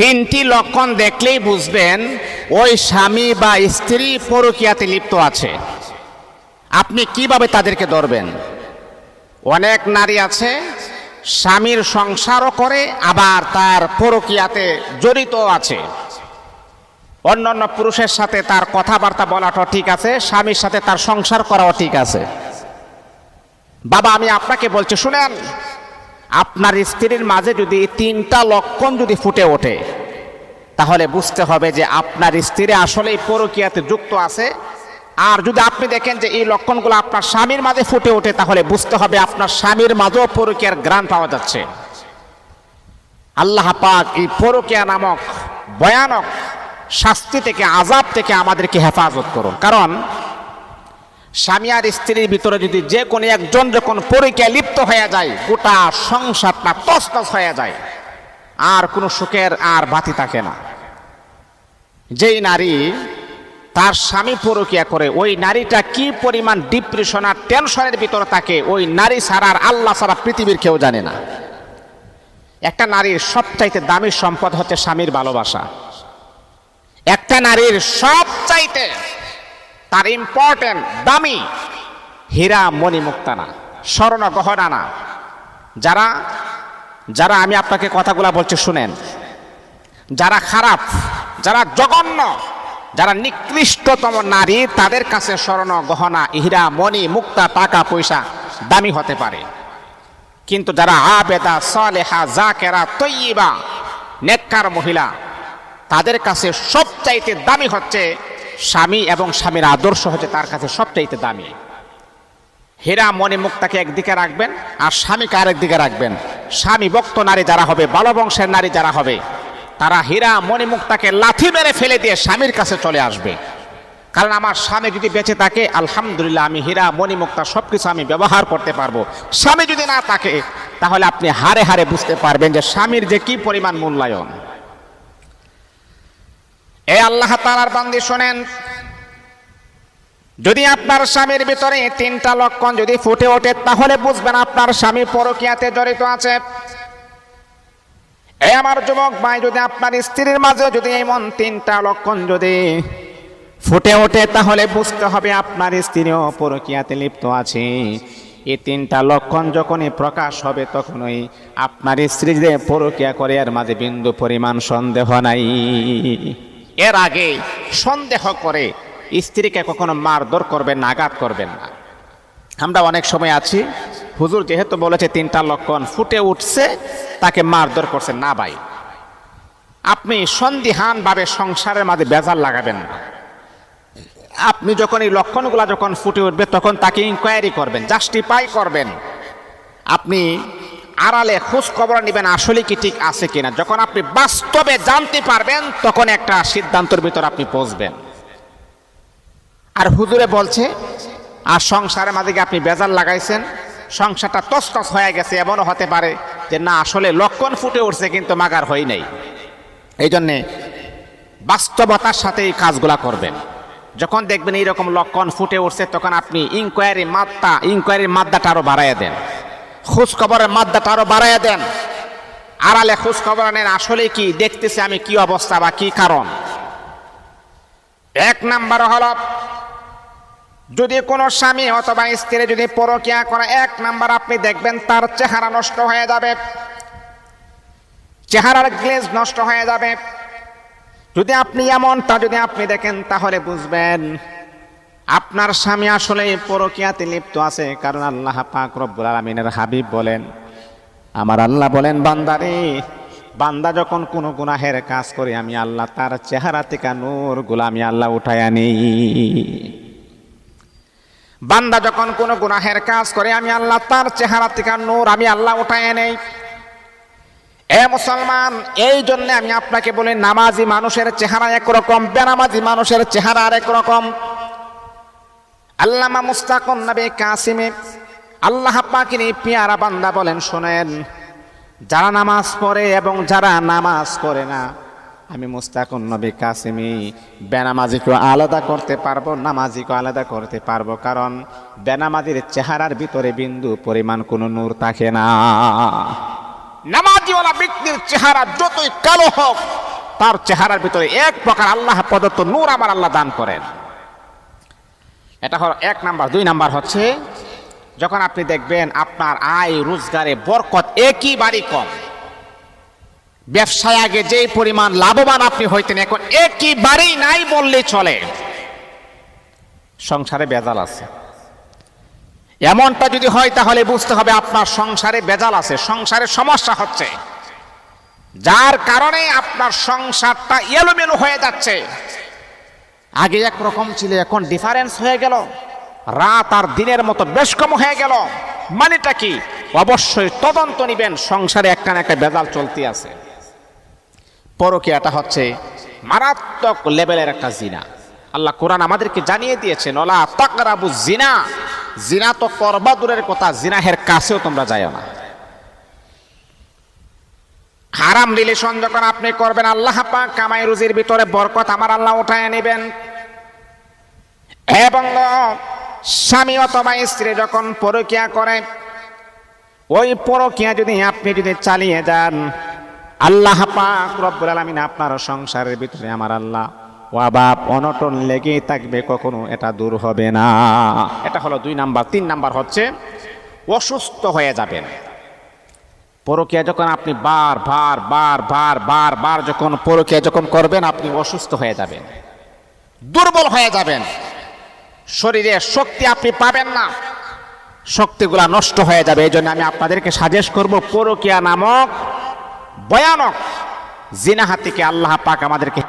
তিনটি লক্ষণ দেখলেই বুঝবেন, ওই স্বামী বা স্ত্রী পরকীয়াতে লিপ্ত আছে। আপনি কীভাবে তাদেরকে ধরবেন? অনেক নারী আছে, স্বামীর সংসারও করে, আবার তার পরকীয়াতে জড়িত আছে। অন্য অন্য পুরুষের সাথে তার কথাবার্তা বলাটাও ঠিক আছে, স্বামীর সাথে তার সংসার করাও ঠিক আছে। বাবা, আমি আপনাকে বলছি, শুনেন আপনার স্ত্রীর মাঝে যদি তিনটা লক্ষণ যদি ফুটে ওঠে, তাহলে বুঝতে হবে যে আপনার স্ত্রী আসলে পরকীয়াতে যুক্ত আছে। আর যদি আপনি দেখেন যে এই লক্ষণগুলো আপনার স্বামীর মাঝে ফুটে ওঠে, তাহলে বুঝতে হবে আপনার স্বামীর মাঝেও পরকীয়ার গ্রান পাওয়া যাচ্ছে। আল্লাহ পাক এই পরকীয়া নামক ভয়ানক শাস্তি থেকে আজাব থেকে আমাদেরকে হেফাজত করুন। কারণ স্বামী আর স্ত্রীর ভিতরে যদি যে কোনো একজন যখন পরীক্ষায় লিপ্ত হয়ে যায়, গোটা সংসারটা তসতস হয়ে যায়। আর কোনো সুখের আর বাতি থাকে না। যেই নারী তার স্বামী পরকিয়া করে, ওই নারীটা কি পরিমাণ ডিপ্রেশন আর টেনশনের ভিতরে থাকে, ওই নারী ছাড়া আর আল্লাহ ছাড়া পৃথিবীর কেউ জানে না। একটা নারীর সবচাইতে দামি সম্পদ হচ্ছে স্বামীর ভালোবাসা। একটা নারীর সবচাইতে তার ইম্পর্টেন্ট দামি। হীরা মণি মুক্তা না স্বর্ণ গহনা না যারা যারা আমি আপনাকে কথাগুলা বলছি শুনেন। যারা খারাপ, যারা জঘন্য, যারা নিকৃষ্টতম নারী, তাদের কাছে স্বর্ণ গহনা, হীরা মণি মুক্তা টাকা পয়সা দামি হতে পারে। কিন্তু যারা আবেদা, সালেহা, জাকেরা তৈবা নেককার মহিলা, তাদের কাছে সবচাইতে দামি হচ্ছে স্বামী এবং স্বামীর আদর্শ হচ্ছে তার কাছে সবচাইতে দামি। হীরা মণি মুক্তাকে একদিকে রাখবেন আর স্বামীকে আরেক দিকে রাখবেন? স্বামী ভক্ত নারী যারা হবে, বালো বংশের নারী যারা হবে, তারা হীরা মণি মুক্তাকে লাথি মেরে ফেলে দিয়ে স্বামীর কাছে চলে আসবে। কারণ আমার স্বামী যদি বেঁচে থাকে, আলহামদুলিল্লাহ আমি হীরা মণিমুক্তা সব কিছু আমি ব্যবহার করতে পারব। স্বামী যদি না থাকে, তাহলে আপনি হারে হারে বুঝতে পারবেন যে স্বামীর যে কি পরিমাণ মূল্যায়ন। এ আল্লাহ তালার বান্দি শোনেন, যদি আপনার স্বামীর ভিতরে তিনটা লক্ষণ যদি ফুটে ওঠে, তাহলে বুঝবেন আপনার স্বামী পরকিয়াতে জড়িত আছে। এ আমার যুবক ভাই, যদি আপনার স্ত্রীর মাঝে যদি এমন তিনটা লক্ষণ যদি ফুটে ওঠে, তাহলে বুঝতে হবে আপনার স্ত্রীও পরকিয়াতে লিপ্ত আছে। এই তিনটা লক্ষণ যখনই প্রকাশ হবে, তখনই আপনার স্ত্রী যে পরকিয়া করে, এর মাঝে বিন্দু পরিমাণ সন্দেহ নাই। এর আগে সন্দেহ করে স্ত্রীকে কখনো মারধর করবেন না, আঘাত করবেন না। আমরা অনেক সময় আছি, হুজুর যেহেতু বলেছে তিনটা লক্ষণ ফুটে উঠছে, তাকে মারধর করছে। না ভাই, আপনি সন্দিহান ভাবে সংসারের মাঝে বেজার লাগাবেন না। আপনি যখন এই লক্ষণগুলো যখন ফুটে উঠবে, তখন তাকে ইনকোয়ারি করবেন জাস্টিফাই করবেন। আপনি আড়ালে খোঁজ খবর নেবেন আসলে কি ঠিক আছে কিনা। যখন আপনি বাস্তবে জানতে পারবেন, তখন একটা সিদ্ধান্তের ভিতর আপনি পৌঁছবেন। আর হুজুরে বলছে, আর সংসারের মাঝে আপনি বেজার লাগাইছেন? সংসারটা তসতস হয়ে গেছে, এমনও হতে পারে যে না, আসলে লক্ষণ ফুটে উঠছে, কিন্তু মাগার হয় নাই। এই জন্যে বাস্তবতার সাথে এই কাজগুলা করবেন। যখন দেখবেন এইরকম লক্ষণ ফুটে উঠছে, তখন আপনি ইনকোয়ারি মাত্রা ইনকোয়ারির মাত্রাটা আরও বাড়াইয়া দেন। খোঁজ খবরের মাদ্দাটা আরও বাড়াইয়া দেন। আড়ালে খোঁজ খবর নেন আসলে কি? দেখতেছি আমি কি অবস্থা বা কি কারণ। এক নাম্বার হল, যদি কোনো স্বামী অথবা স্ত্রী যদি পরকিয়া করে, এক নাম্বার আপনি দেখবেন তার চেহারা নষ্ট হয়ে যাবে। চেহারার গ্লেজ নষ্ট হয়ে যাবে। যদি আপনি এমনটা যদি আপনি দেখেন, তাহলে বুঝবেন আপনার স্বামী আসলে পরকিয়াতে লিপ্ত আছে, কারণ আল্লাহ পাক রব্বুল আলমিনের হাবিব বলেন, আমার আল্লাহ বলেন, বান্দারে, বান্দা যখন কোনো গুনাহের কাজ করে, আমি আল্লাহ তার চেহারা থেকে নূরগুলা আমি আল্লাহ উঠায় আনি বান্দা যখন কোনো গুনাহের কাজ করে, আমি আল্লাহ তার চেহারা থেকে নূর আমি আল্লাহ উঠায় নেই। এ মুসলমান, এই জন্য আমি আপনাকে বলি, নামাজি মানুষের চেহারা একরকম, বেনামাজি মানুষের চেহারা আরেক রকম। আল্লামা মুস্তাকুন নবী কাসিমে আল্লাহ পাকিনি পিয়ারা বান্দা বলেন, শোনেন, যারা নামাজ পড়ে এবং যারা নামাজ পড়ে না, আমি মুস্তাকুন নবী কাসিমি, বেনামাজিকেও আলাদা করতে পারব, নামাজিকেও আলাদা করতে পারব, কারণ বেনামাজির চেহারার ভিতরে বিন্দু পরিমাণ কোনো নূর থাকে না। নামাজিওয়ালা ব্যক্তির চেহারা যতই কালো হোক, তার চেহারার ভিতরে এক প্রকার আল্লাহ প্রদত্ত নূর আমার আল্লাহ দান করেন। এটা হলো এক নাম্বার, দুই নাম্বার হচ্ছে, যখন আপনি দেখবেন আপনার আয়, রোজগারে বরকত একইবারই কম। ব্যবসায় আগে যেই পরিমাণ লাভবান আপনি হইতেন, এখন একইবারেই নাই বললেই চলে। সংসারে বেজাল আছে। এমনটা যদি হয়, তাহলে বুঝতে হবে আপনার সংসারে বেজাল আছে, সংসারে সমস্যা হচ্ছে। যার কারণে আপনার সংসারটা এলোমেলো হয়ে যাচ্ছে। আগে একরকম ছিল, এখন ডিফারেন্স হয়ে গেল। রাত আর দিনের মতো বেশ কম হয়ে গেল। মানেটা কি? অবশ্যই তদন্ত নিবেন, সংসারে একটা না একটা বেজাল চলতে আছে। পরকিয়াটা হচ্ছে মারাত্মক লেভেলের একটা জিনা। আল্লাহ কোরআন আমাদেরকে জানিয়ে দিয়েছেন, ওলা তাকরাবু জিনা। জিনা তো করবা দূরের কথা, জিনাহের কাছেও তোমরা যায় না। হারাম রিলেশন যখন আপনি করবেন, আল্লাহ পাক কামাই রুজির ভিতরে বরকত আমার আল্লাহ উঠায় নেবেন এবং স্বামী অথবা স্ত্রী যখন পরকিয়া করে, ওই পরকিয়া যদি আপনি যদি চালিয়ে যান, আল্লাহ পাক রব্বুল আলামিন আপনার সংসারের ভিতরে আমার আল্লাহ ওয়াবাব অনটন লেগেই থাকবে, কখনো এটা দূর হবে না। এটা হলো দুই নাম্বার। তিন নাম্বার হচ্ছে, অসুস্থ হয়ে যাবেন। পরকিয়া যখন আপনি বার বার বার বার বার বার যখন পরকিয়া যখন করবেন, আপনি অসুস্থ হয়ে যাবেন। দুর্বল হয়ে যাবেন। শরীরে শক্তি আপনি পাবেন না। শক্তিগুলা নষ্ট হয়ে যাবে। এই জন্য আমি আপনাদেরকে সাজেস্ট করব, পরকিয়া নামক, ভয়ানক জিনাহা থেকে আল্লাহ পাক আমাদেরকে